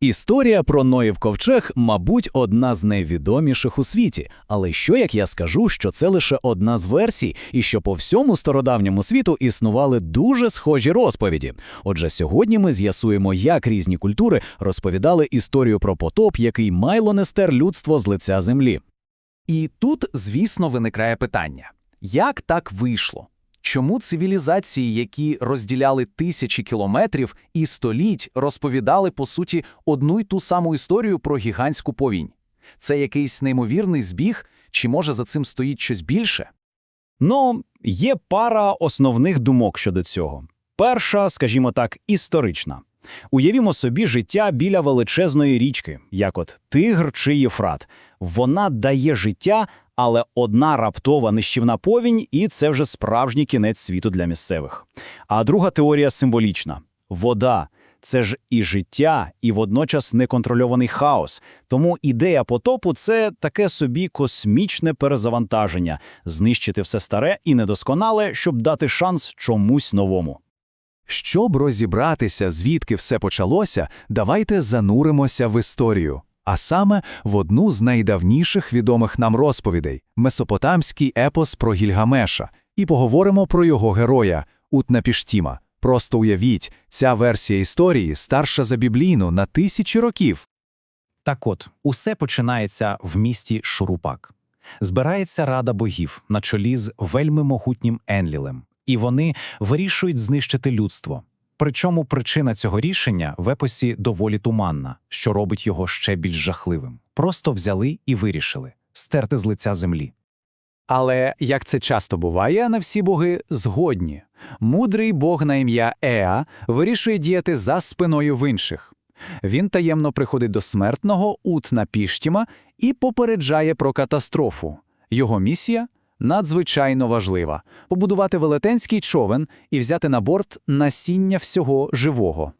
Історія про Ноїв ковчег, мабуть, одна з найвідоміших у світі. Але що як я скажу, що це лише одна з версій, і що по всьому стародавньому світу існували дуже схожі розповіді. Отже, сьогодні ми з'ясуємо, як різні культури розповідали історію про потоп, який майло не стер людство з лиця землі. І тут, звісно, виникає питання: як так вийшло? Чому цивілізації, які розділяли тисячі кілометрів і століть, розповідали по суті одну й ту саму історію про гігантську повінь? Це якийсь неймовірний збіг, чи може за цим стоїть щось більше? Ну, є пара основних думок щодо цього. Перша, скажімо так, історична. Уявімо собі життя біля величезної річки, як от Тигр чи Єфрат. Вона дає життя, але одна раптова нищівна повінь, і це вже справжній кінець світу для місцевих. А друга теорія символічна вода. Це ж і життя, і водночас неконтрольований хаос. Тому ідея потопу це таке собі космічне перезавантаження, знищити все старе і недосконале, щоб дати шанс чомусь новому. Щоб розібратися, звідки все почалося, давайте зануримося в історію, а саме в одну з найдавніших відомих нам розповідей месопотамський епос про Гільгамеша, і поговоримо про його героя Утнапіштіма. Просто уявіть, ця версія історії старша за біблійну на тисячі років. Так от, усе починається в місті Шурупак. Збирається рада богів на чолі з вельми могутнім Енлілем, і вони вирішують знищити людство. Причому причина цього рішення в епосі доволі туманна, що робить його ще більш жахливим. Просто взяли і вирішили стерти з лиця землі. Але як це часто буває, не всі боги згодні. Мудрий бог на ім'я Еа вирішує діяти за спиною в інших. Він таємно приходить до смертного Утна Піштіма і попереджає про катастрофу. Його місія надзвичайно важлива побудувати велетенський човен і взяти на борт насіння всього живого.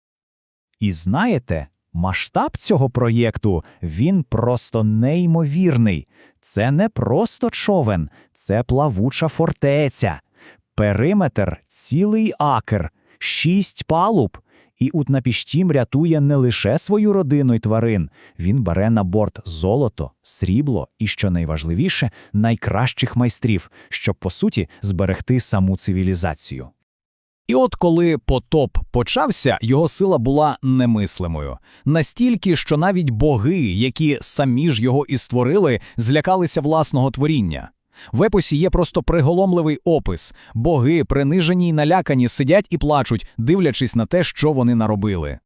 І знаєте, масштаб цього проєкту він просто неймовірний. Це не просто човен, це плавуча фортеця. Периметр цілий акр, шість палуб. І Утнапіштім рятує не лише свою родину й тварин, він бере на борт золото, срібло і, що найважливіше, найкращих майстрів, щоб, по суті, зберегти саму цивілізацію. І от коли потоп почався, його сила була немислимою. Настільки, що навіть боги, які самі ж його і створили, злякалися власного творіння. В епосі є просто приголомливий опис. Боги, принижені й налякані, сидять і плачуть, дивлячись на те, що вони наробили.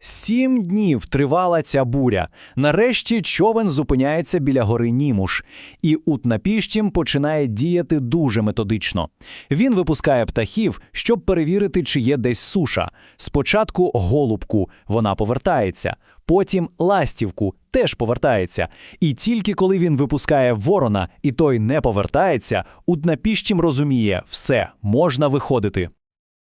Сім днів тривала ця буря. Нарешті човен зупиняється біля гори Німуш, і Утнапіштім починає діяти дуже методично. Він випускає птахів, щоб перевірити, чи є десь суша. Спочатку голубку, вона повертається, потім ластівку теж повертається. І тільки коли він випускає ворона, і той не повертається, Утнапіштім розуміє, все, можна виходити.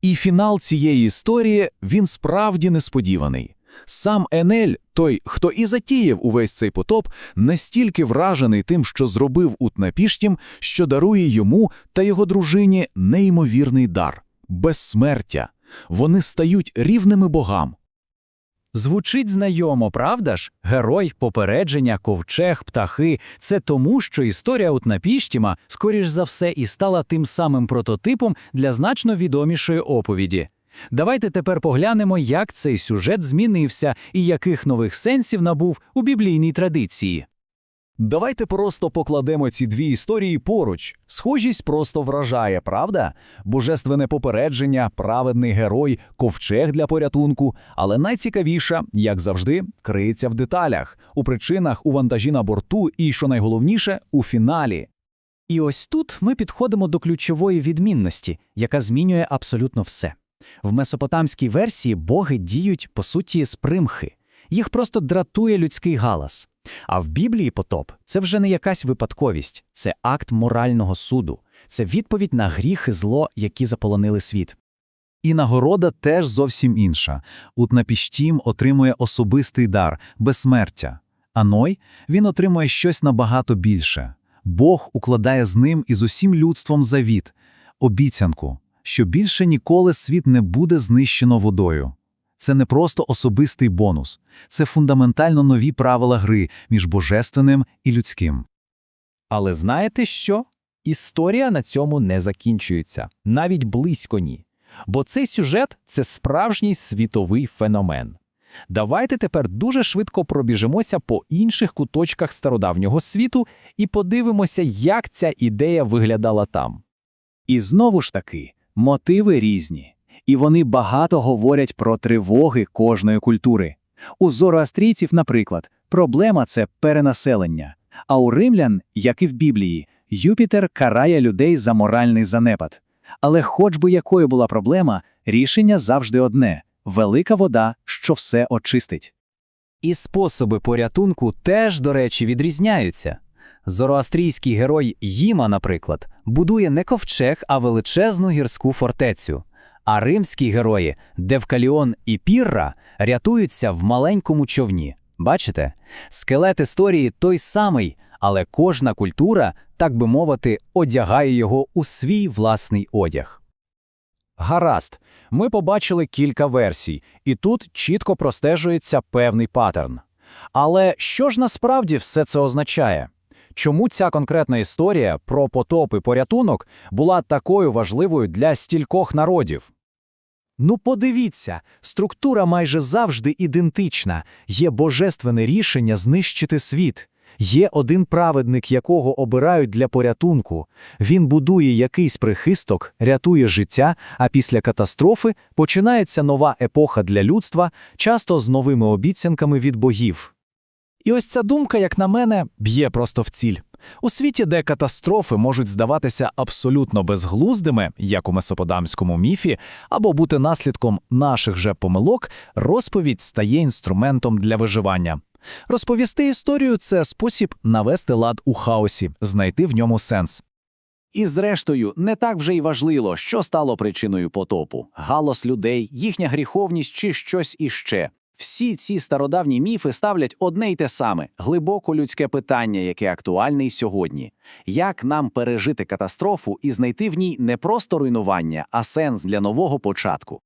І фінал цієї історії він справді несподіваний. Сам Енель, той, хто і затіяв увесь цей потоп, настільки вражений тим, що зробив Утнапіштім, що дарує йому та його дружині неймовірний дар безсмертя. Вони стають рівними богам. Звучить знайомо, правда ж? Герой, попередження, ковчег, птахи це тому, що історія Утнапіштіма, скоріш за все, і стала тим самим прототипом для значно відомішої оповіді. Давайте тепер поглянемо, як цей сюжет змінився і яких нових сенсів набув у біблійній традиції. Давайте просто покладемо ці дві історії поруч. Схожість просто вражає, правда? Божественне попередження, праведний герой, ковчег для порятунку. Але найцікавіше, як завжди, криється в деталях, у причинах, у вантажі на борту і, що найголовніше, у фіналі. І ось тут ми підходимо до ключової відмінності, яка змінює абсолютно все. В месопотамській версії боги діють, по суті, з примхи. Їх просто дратує людський галас. А в Біблії потоп це вже не якась випадковість, це акт морального суду, це відповідь на гріх і зло, які заполонили світ. І нагорода теж зовсім інша. Утнапіштім отримує особистий дар безсмертя. А Ной він отримує щось набагато більше. Бог укладає з ним і з усім людством завіт, обіцянку, що більше ніколи світ не буде знищено водою. Це не просто особистий бонус, це фундаментально нові правила гри між божественним і людським. Але знаєте що? Історія на цьому не закінчується, навіть близько ні. Бо цей сюжет це справжній світовий феномен. Давайте тепер дуже швидко пробіжимося по інших куточках стародавнього світу і подивимося, як ця ідея виглядала там. І знову ж таки, мотиви різні, і вони багато говорять про тривоги кожної культури. У зороастрійців, наприклад, проблема це перенаселення, а у римлян, як і в Біблії, Юпітер карає людей за моральний занепад. Але хоч би якою була проблема, рішення завжди одне – велика вода, що все очистить. І способи порятунку теж, до речі, відрізняються. Зороастрійський герой Їма, наприклад, будує не ковчег, а величезну гірську фортецю. А римські герої Девкаліон і Пірра рятуються в маленькому човні. Бачите? Скелет історії той самий, але кожна культура, так би мовити, одягає його у свій власний одяг. Гаразд, ми побачили кілька версій, і тут чітко простежується певний паттерн. Але що ж насправді все це означає? Чому ця конкретна історія про потоп і порятунок була такою важливою для стількох народів? Ну подивіться, структура майже завжди ідентична. Є божественне рішення знищити світ. Є один праведник, якого обирають для порятунку. Він будує якийсь прихисток, рятує життя, а після катастрофи починається нова епоха для людства, часто з новими обіцянками від богів. І ось ця думка, як на мене, б'є просто в ціль. У світі, де катастрофи можуть здаватися абсолютно безглуздими, як у месопотамському міфі, або бути наслідком наших же помилок, розповідь стає інструментом для виживання. Розповісти історію це спосіб навести лад у хаосі, знайти в ньому сенс. І зрештою, не так вже й важливо, що стало причиною потопу – галас людей, їхня гріховність чи щось іще. Всі ці стародавні міфи ставлять одне й те саме – глибоко людське питання, яке актуальне й сьогодні. Як нам пережити катастрофу і знайти в ній не просто руйнування, а сенс для нового початку?